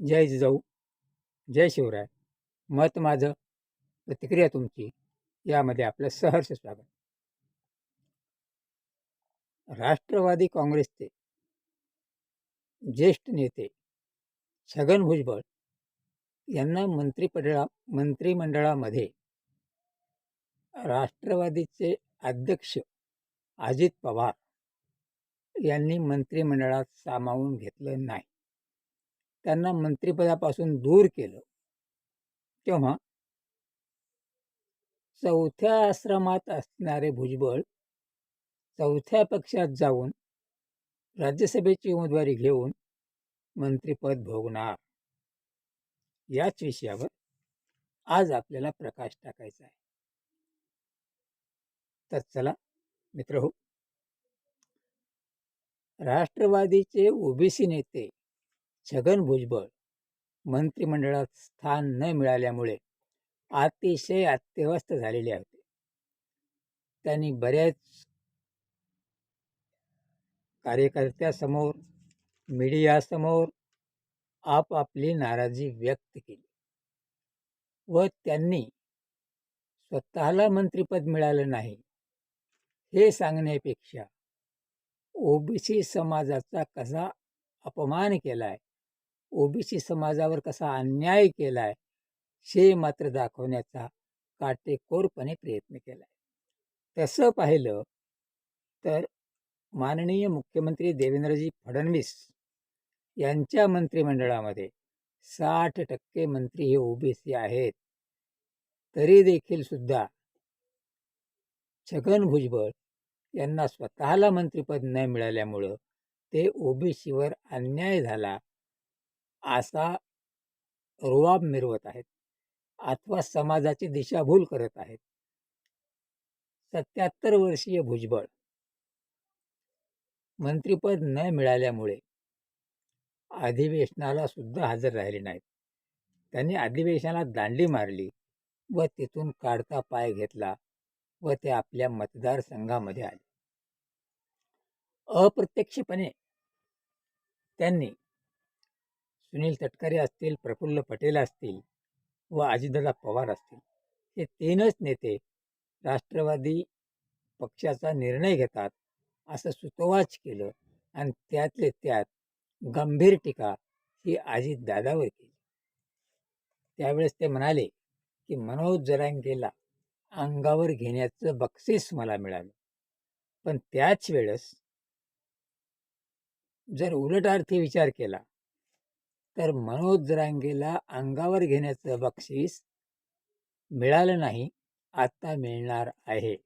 जय जिजाऊ जय शिवराय. मत माझं प्रतिक्रिया तुमची यामध्ये आपलं सहर्ष स्वागत. राष्ट्रवादी काँग्रेसचे ज्येष्ठ नेते छगन भुजबळ यांना मंत्रिपडळा मंत्रिमंडळामध्ये राष्ट्रवादीचे अध्यक्ष अजित पवार यांनी मंत्रिमंडळात सामावून घेतलं नाही. त्यांना मंत्रिपदापासून दूर केलं. तेव्हा चौथ्या आश्रमात असणारे भुजबळ चौथ्या पक्षात जाऊन राज्यसभेची उमेदवारी घेऊन मंत्रिपद भोगणार. याच विषयावर आज आपल्याला प्रकाश टाकायचा आहे. तर चला मित्र हो राष्ट्रवादीचे ओबीसी नेते छगन भुजबळ मंत्रिमंडळात स्थान न मिळाल्यामुळे अतिशय अत्यवस्थ झालेले होते. त्यांनी बऱ्याच कार्यकर्त्यासमोर मीडियासमोर आपापली नाराजी व्यक्त केली व त्यांनी स्वतःला मंत्रिपद मिळालं नाही हे सांगण्यापेक्षा ओबीसी समाजाचा कसा अपमान केलाय ओबीसी समाजावर कसा अन्याय केलाय हे मात्र दाखवण्याचा काटेकोरपणे प्रयत्न केलाय. तसं पाहिलं तर माननीय मुख्यमंत्री देवेंद्रजी फडणवीस यांच्या मंत्रिमंडळामध्ये साठ टक्के मंत्री हे ओबीसी आहेत. तरी देखील सुद्धा छगन भुजबळ यांना स्वतःला मंत्रिपद न मिळाल्यामुळं ते ओबीसीवर अन्याय झाला असा रुवाब मिरवत आहेत. अथवा समाजाची दिशाभूल करत आहेत. सत्याहत्तर वर्षीय भुजबळ मंत्रिपद न मिळाल्यामुळे अधिवेशनाला सुद्धा हजर राहिले नाहीत. त्यांनी अधिवेशनाला दांडी मारली व तिथून काढता पाय घेतला व ते आपल्या मतदारसंघामध्ये आले. अप्रत्यक्षपणे त्यांनी सुनील तटकरे असतील प्रफुल्ल पटेल असतील व अजितदादा पवार असतील. हे तीनच नेते राष्ट्रवादी पक्षाचा निर्णय घेतात असं सुतोवाच केलं आणि त्यातले त्यात गंभीर टीका ही अजितदादावर केली. त्यावेळेस ते म्हणाले की मनोज जरांगेला अंगावर घेण्याचं बक्षीस मला मिळालं. पण त्याच वेळेस जर उलट अर्थी विचार केला तर मनोज जरांगेला अंगावर घेण्याचं बक्षीस मिळालं नाही आता मिळणार आहे.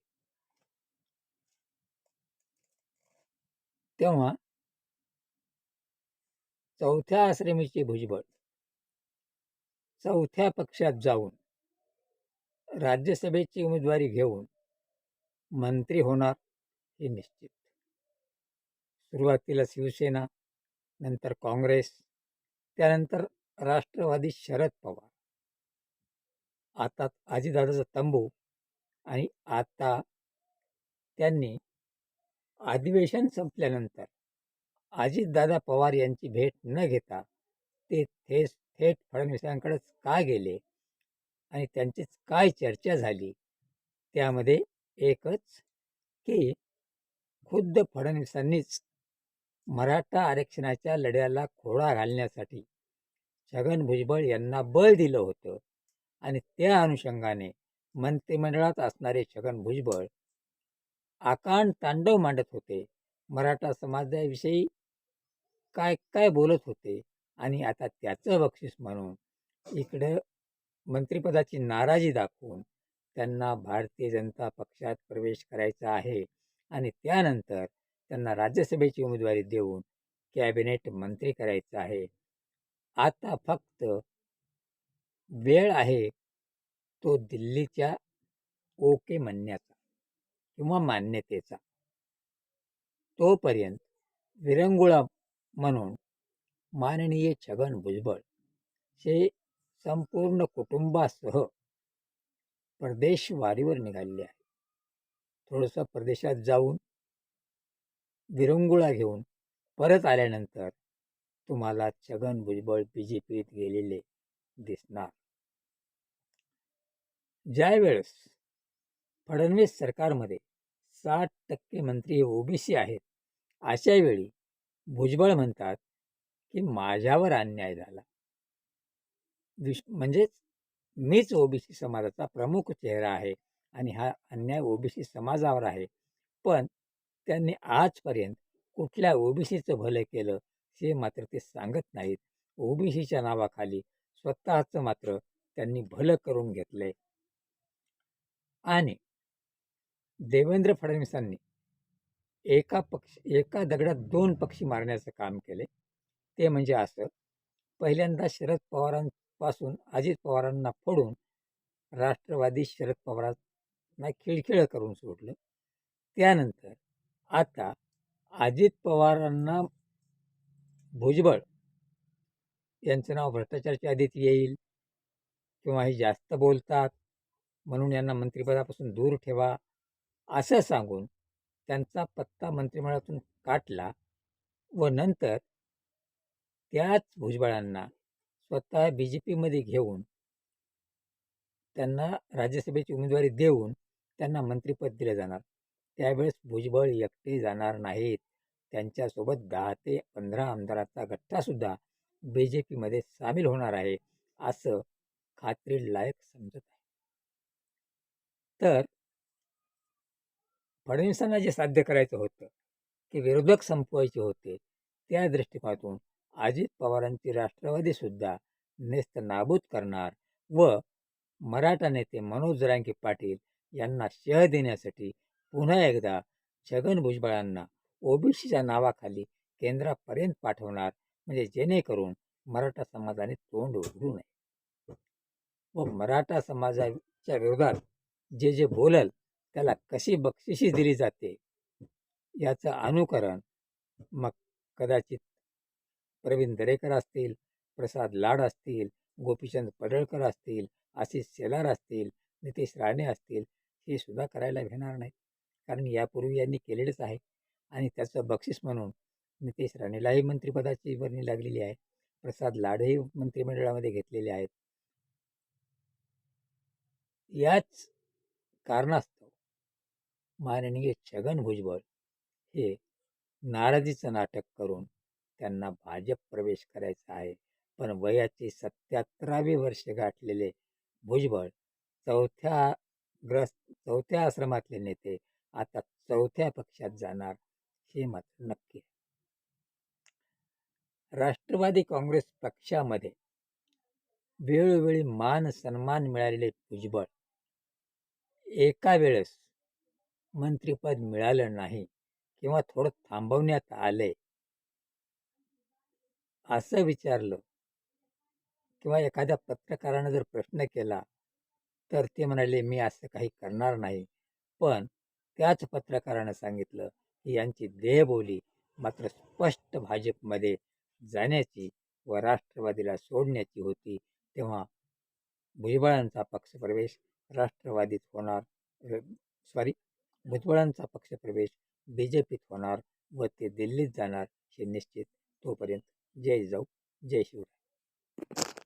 तेव्हा चौथ्या आश्रमीचे भुजबळ चौथ्या पक्षात जाऊन राज्यसभेची उमेदवारी घेऊन मंत्री होणार हे निश्चित. सुरुवातीला शिवसेना नंतर काँग्रेस त्यानंतर राष्ट्रवादी शरद पवार. आता आजीदादाचा तंबू आणि आता त्यांनी अधिवेशन संपल्यानंतर अजितदादा पवार यांची भेट न घेता ते थेट थेट फडणवीसांकडेच का गेले आणि त्यांचीच काय चर्चा झाली? त्यामध्ये एकच की खुद्द फडणवीसांनीच मराठा आरक्षणाच्या लढ्याला खोळा घालण्यासाठी छगन भुजबळ यांना बळ दिलं होतं आणि त्या अनुषंगाने मंत्रिमंडळात असणारे छगन भुजबळ आकांड तांडव मांडत होते. मराठा समाजाविषयी काय काय बोलत होते आणि आता त्याचं बक्षीस म्हणून इकडं मंत्रिपदाची नाराजी दाखवून त्यांना भारतीय जनता पक्षात प्रवेश करायचा आहे आणि त्यानंतर त्यांना राज्यसभेची उमेदवारी देऊन कॅबिनेट मंत्री करायचं आहे. आता फक्त वेळ आहे तो दिल्लीच्या ओके म्हणण्याचा किंवा मान्यतेचा. तोपर्यंत विरंगुळा म्हणून माननीय छगन भुजबळ हे संपूर्ण कुटुंबासह परदेशवारीवर वारीवर आहे. थोडंसं परदेशात जाऊन विरंगुळा घेऊन परत आल्यानंतर तुम्हाला छगन भुजबळ बीजेपीत जे पीत गेलेले दिसणार. ज्यावेळेस फडणवीस सरकारमध्ये साठ टक्के मंत्री ओबीसी आहेत अशा वेळी भुजबळ म्हणतात की माझ्यावर अन्याय झाला. विश म्हणजेच मीच ओबीसी समाजाचा प्रमुख चेहरा आहे आणि हा अन्याय ओबीसी समाजावर आहे. पण त्यांनी आजपर्यंत कुठल्या ओबीसीचं भलं केलं हे मात्र ते सांगत नाहीत. ओबीसीच्या नावाखाली स्वतःचं मात्र त्यांनी भलं करून घेतलंय. आणि देवेंद्र फडणवीसांनी एका पक्ष एका दगडात दोन पक्षी मारण्याचं काम केले ते म्हणजे असं पहिल्यांदा शरद पवारांपासून अजित पवारांना फोडून राष्ट्रवादी शरद पवारांना खिळखिळं करून सोडलं. त्यानंतर आता अजित पवारांना भुजबळ यांचं नाव भ्रष्टाचारच्या आधीत येईल किंवा हे जास्त बोलतात म्हणून यांना मंत्रिपदापासून दूर ठेवा असं सांगून त्यांचा पत्ता मंत्रिमंडळातून काटला व नंतर त्याच भुजबळांना स्वतः बी जे पीमध्ये घेऊन त्यांना राज्यसभेची उमेदवारी देऊन त्यांना मंत्रिपद दिलं जाणार. त्यावेळेस भुजबळ एकटे जाणार नाहीत. त्यांच्यासोबत दहा ते पंधरा आमदाराचा गठ्ठासुद्धा बी जे पीमध्ये सामील होणार आहे असं खात्री लायक समजत आहे. तर फडणवीसांना जे साध्य करायचं होतं की विरोधक संपवायचे होते त्या दृष्टिकोनातून अजित पवारांची राष्ट्रवादीसुद्धा नेस्त नाबूद करणार व मराठा नेते मनोज जरांगे पाटील यांना शह देण्यासाठी पुन्हा एकदा छगन भुजबळांना ओबीसीच्या नावाखाली केंद्रापर्यंत पाठवणार म्हणजे जेणेकरून मराठा समाजाने तोंड उघडू नये. व मराठा समाजाच्या विरोधात जे जे बोलल त्याला कशी बक्षिशी दिली जाते याचं अनुकरण मग कदाचित प्रवीण दरेकर असतील प्रसाद लाड असतील गोपीचंद पडळकर असतील आशिष शेलार असतील नितेश राणे असतील हे सुद्धा करायला घेणार नाहीत. कारण यापूर्वी यांनी केलेलंच आहे. आणि त्याचं बक्षीस म्हणून नितेश राणेलाही मंत्रिपदाची वर्णी लागलेली आहे. प्रसाद लाडही मंत्रिमंडळामध्ये घेतलेले आहेत. याच कारणास्तव माननीय छगन भुजबळ हे नाराजीचं नाटक करून त्यांना भाजप प्रवेश करायचा आहे. पण वयाचे सत्याहत्तरावे वर्ष गाठलेले भुजबळ चौथ्या ग्रस्त चौथ्या आश्रमातले नेते आता चौथ्या पक्षात जाणार हे मात्र नक्की. आहे. राष्ट्रवादी काँग्रेस पक्षामध्ये वेळोवेळी मान सन्मान मिळालेले भुजबळ. एका वेळेस मंत्रिपद मिळालं नाही किंवा थोडं थांबवण्यात आलंय असं विचारलं किंवा एखाद्या पत्रकारानं जर प्रश्न केला तर ते म्हणाले मी असं काही करणार नाही. पण त्याच पत्रकारानं सांगितलं की यांची देहबोली मात्र स्पष्ट भाजपमध्ये जाण्याची व राष्ट्रवादीला सोडण्याची होती. तेव्हा भुजबळांचा पक्षप्रवेश राष्ट्रवादीत होणार सॉरी भुजबळांचा पक्षप्रवेश बी जे पीत होणार व ते दिल्लीत जाणार हे निश्चित तोपर्यंत. जय जाऊ जय शिवराय.